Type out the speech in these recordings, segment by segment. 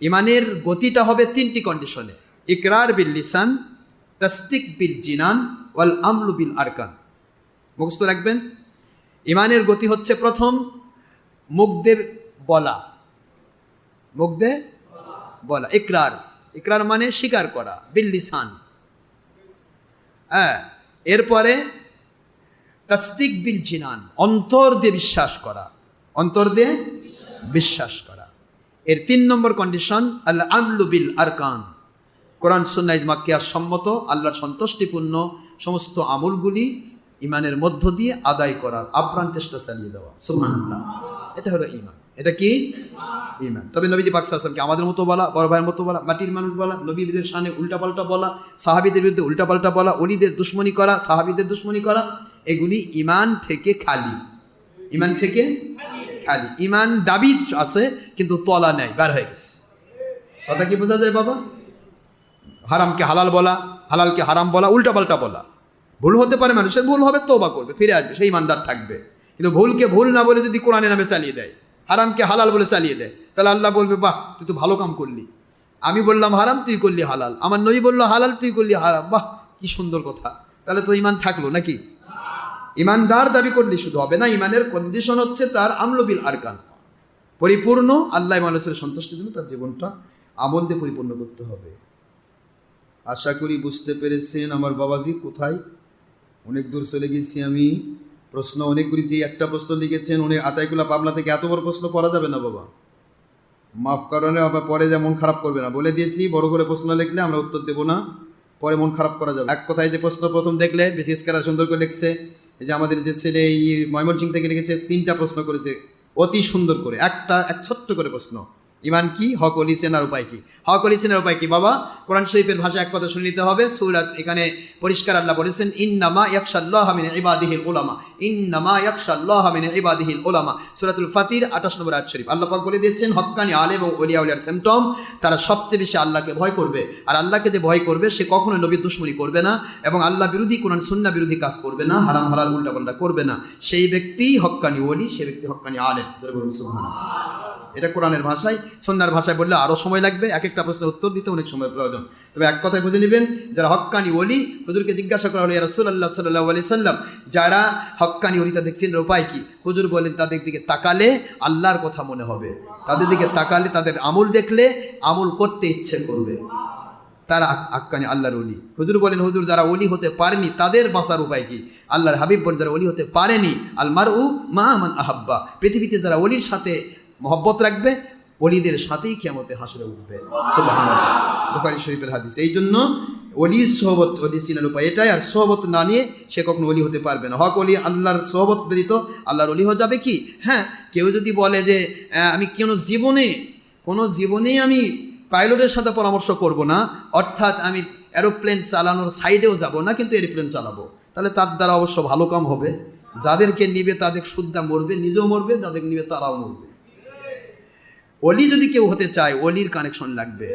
ইমানের গতিটা হবে তিনটি কন্ডিশনে ইকরার বিল লিসান তাস্তিক বিল জিনান, ওয়াল আমলু বিল আরকান। মুখস্থ রাখবেন? ইমানের গতি হচ্ছে প্রথম দিয়ে বলা। দিয়ে বলা। ইকরার। ইকরার মানে স্বীকার করা, বিল লিসান। হ্যাঁ এরপরে তাস্তিক বিল জিনান, অন্তর দিয়ে বিশ্বাস করা। অন্তর দিয়ে বিশ্বাস করা। এর তিন নম্বর কন্ডিশন আল্লাহ আমলু বিল আরকান কোরআন সুন্না ইজমা, কিয়াস সম্মত, আল্লাহর সন্তুষ্টিপূর্ণ সমস্ত আমলগুলি ইমানের মধ্য দিয়ে আদায় করার আপ্রাণ চেষ্টা চালিয়ে দেওয়া। সুবহানাল্লাহ। এটা হলো ইমান এটা কি? ইমান তবে নবীজি পাক সাল্লামকে আমাদের মতো বলা, বড় ভাইয়ের মতো বলা, মাটির মানুষ বলা, নবীদের সামনে উল্টাপাল্টা বলা, সাহাবিদের বিরুদ্ধে উল্টাপাল্টা বলা, অলিদের দুশ্মনী করা, সাহাবিদের দুশ্মনী করা, এগুলি ইমান থেকে খালি। ইমান থেকে খালি ইমান দাবি আছে, কিন্তু তলা নেই, বার হয়ে গেছে। কথা কি বোঝা যায় বাবা? হারামকে হালাল বলা, হালালকে হারাম বলা, উল্টাপাল্টা বলা। ভুল হতে পারে, মানুষের ভুল হবে তোবা করবে, ফিরে আসবে, সেই ইমানদার থাকবে। কিন্তু ভুলকে ভুল না বলে যদি কোরআনের নামে চালিয়ে দেয়, হারামকে হালাল বলে চালিয়ে দেয়, তাহলে আল্লাহ বলবে, বাহ, তুই তো ভালো কাম করলি। আমি বললাম, হারাম, তুই করলি হালাল। আমার নবী বলল, হালাল, তুই করলি হারাম। বাহ, কি সুন্দর কথা। তাহলে তো ইমান থাকল নাকি? ইমানদার দাবি করলে শুধু হবে না, ইমানের কন্ডিশন হচ্ছে তার আমলবিল আরকান। পরিপূর্ণ, আল্লাহ মানুষের সন্তুষ্টির জন্য তার জীবনটা আমল দিয়ে পরিপূর্ণ করতে হবে। আশা করি বুঝতে পেরেছেন আমার বাবাজি কোথায়? অনেক দূর চলে গেছি আমি। প্রশ্ন অনেকগুলি যে একটা প্রশ্ন লিখেছেন উনি আতাইগুলা পাবনা থেকে এত বড় প্রশ্ন করা যাবে না বাবা। মাফ কারণে আবার পরে যে মন খারাপ করবে না। বলে দিয়েছি, বড় করে প্রশ্ন লিখলে আমরা উত্তর দেবো না, পরে মন খারাপ করা যাবে এক কথায় যে প্রশ্ন প্রথম দেখলে বিশেষ করে সুন্দর করে লিখছে। এই যে আমাদের যে ছেলে এই ময়মনসিং থেকে লিখেছে, তিনটা প্রশ্ন করেছে। অতি সুন্দর করে, একটা, এক ছোট্ট করে প্রশ্ন। ইমান কি? হক অলি চেনার উপায় কি? হক অলি চেনার উপায় কি? বাবা, কোরআন শরীফের ভাষা এক কথা শুনে নিতে হবে। সৌরাত এখানে পরিষ্কার আল্লাহ বলেছেন, ইন্নামা ইয়াকশাল্লাহ মিন ইবাদিহিল উলামা। ইন্নামা ইয়াকশাল্লাহ মিন ইবাদিহিল উলামা। সূরাতুল ফাতির 28 নম্বর আয়াত শরীফ। আল্লাহ পাক বলে দিয়েছেন, হক্কানি আলেম ও ওলিয়া উলিয়ার সিম্পটম তারা সবচেয়ে বেশি আল্লাহকে ভয় করবে। আর আল্লাহকে যে ভয় করবে, সে কখনো নবীর দুশ্মনী করবে না এবং আল্লাহ বিরোধী, কোরআন সুন্না বিরোধী কাজ করবে না, হারাম হালাল উল্টাপাল্টা করবে না। সেই ব্যক্তি হক্কানি ওলি সেই ব্যক্তি হক্কানি আলেম। এটা কোরআনের ভাষায় সন্ন্যার ভাষায় বললে আরও সময় লাগবে এক একটা প্রশ্নের উত্তর দিতে অনেক সময় প্রয়োজন। তবে এক কথায় বুঝে নেবেন, যারা হক্কানি ওলি, হুজুরকে জিজ্ঞাসা করা হলো রসুল্লাহ সাল্লাহ আলি সাল্লাম যারা হক্কানি ওলিতা দেখছেন, এর উপায় কি? হুজুর বলেন, তাদের দিকে তাকালে আল্লাহর কথা মনে হবে। তাদের দিকে তাকালে, তাদের আমল দেখলে আমল করতে ইচ্ছে করবে। তারা আক্কানি আল্লাহর অলি হুজুর বলেন, হুজুর, যারা অলি হতে পারেনি, তাদের বাঁচার উপায় কি? আল্লাহর হাবিব বলেন, যারা অলি হতে পারেনি আলমার উ মা আহাব্বা। পৃথিবীতে যারা অলির সাথে মহব্বত রাখবে অলিদের সাথেই কেমতে হাসরে উঠবে। বুখারি শরীফের হাদিস। এই জন্য অলির সোহবত অলি চিনার উপায় এটাই। আর সোহবত না নিয়ে সে কখনো অলি হতে পারবে না। হক অলি আল্লাহর সোহবত ব্যতীত আল্লাহর অলি হয়ে যাবে কি? হ্যাঁ কেউ যদি বলে যে আমি কোনো জীবনে, কোনো জীবনেই আমি পাইলটের সাথে পরামর্শ করব না, অর্থাৎ আমি এরোপ্লেন চালানোর সাইডেও যাব না, কিন্তু এরোপ্লেন চালাবো। তাহলে তার দ্বারা অবশ্য ভালো কাম হবে। যাদেরকে নিবে তাদের শুদ্ধা মরবে, নিজেও মরবে যাদের নিবে তারাও মরবে। অলি যদি কেউ হতে চায়, অলির কানেকশন লাগবে।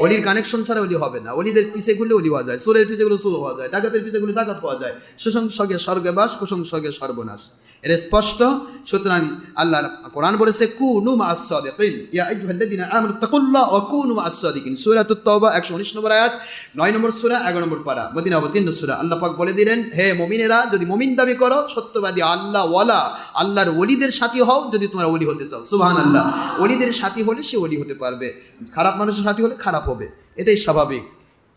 অলির কানেকশন ছাড়া অলি হবে না। অলিদের পিছে ঘুরলে অলি হওয়া যায়, সোরের পিছে গুলো সোর হওয়া যায়, ডাকাতের পিছে গুলো ডাকাত হওয়া যায়। সুসংসর্গে স্বর্গে বাস, কুসংসর্গে সর্বনাশ। এটা স্পষ্ট। সুতরাং আল্লাহ কোরআন বলেছে মা আস-সাদিকিন ইয়া আইয়ুহাল্লাযিনা আমানু তাকুল্লাহ, ওয়া কুনু মা আস-সাদিকিন সূরাতুত তাওবা 119 নম্বর আয়াত 9 নম্বর সূরা 11 নম্বর পারা। মদিনা অবতীর্ণ সূরা। আল্লাহ পাক বলে দিলেন, হে মুমিনেরা, যদি মুমিন দাবি করো, সত্যবাদী আল্লাহ ওয়ালা। আল্লাহর ওলিদের সাথী হও যদি তোমরা ওলি হতে চাও। সুবহানাল্লাহ। ওলিদের সাথী হলে সে ওলি হতে পারবে। খারাপ মানুষের সাথী হলে খারাপ হবে। এটাই স্বাভাবিক।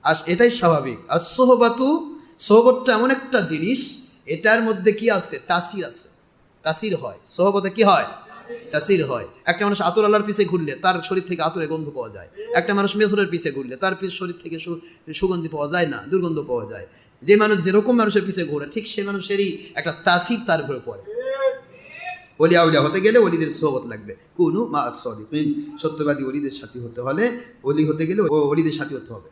আর এটাই স্বাভাবিক। আর সোহবাতু সোহবতটা এমন একটা জিনিস, এটার মধ্যে কি আছে? তাসির আছে। তাসির হয়। সোহবতে কি হয়? তাসির হয়। একটা মানুষ আতর আল্লাহর পিছে ঘুরলে তার শরীর থেকে আতরে গন্ধ পাওয়া যায়। একটা মানুষ মেথরের পিছে ঘুরলে তার শরীর থেকে সুগন্ধি পাওয়া যায় না, দুর্গন্ধ পাওয়া যায়। যে মানুষ যেরকম মানুষের পিছে ঘোরে, ঠিক সেই মানুষেরই একটা তাসির তার ঘরে পড়ে। অলিয়া উলিয়া হতে গেলে অলিদের সোহবত লাগবে। কুনু মা সদিকিন সত্যবাদী অলিদের সাথী হতে হলে অলি হতে গেলে ও অলিদের সাথী হতে হবে।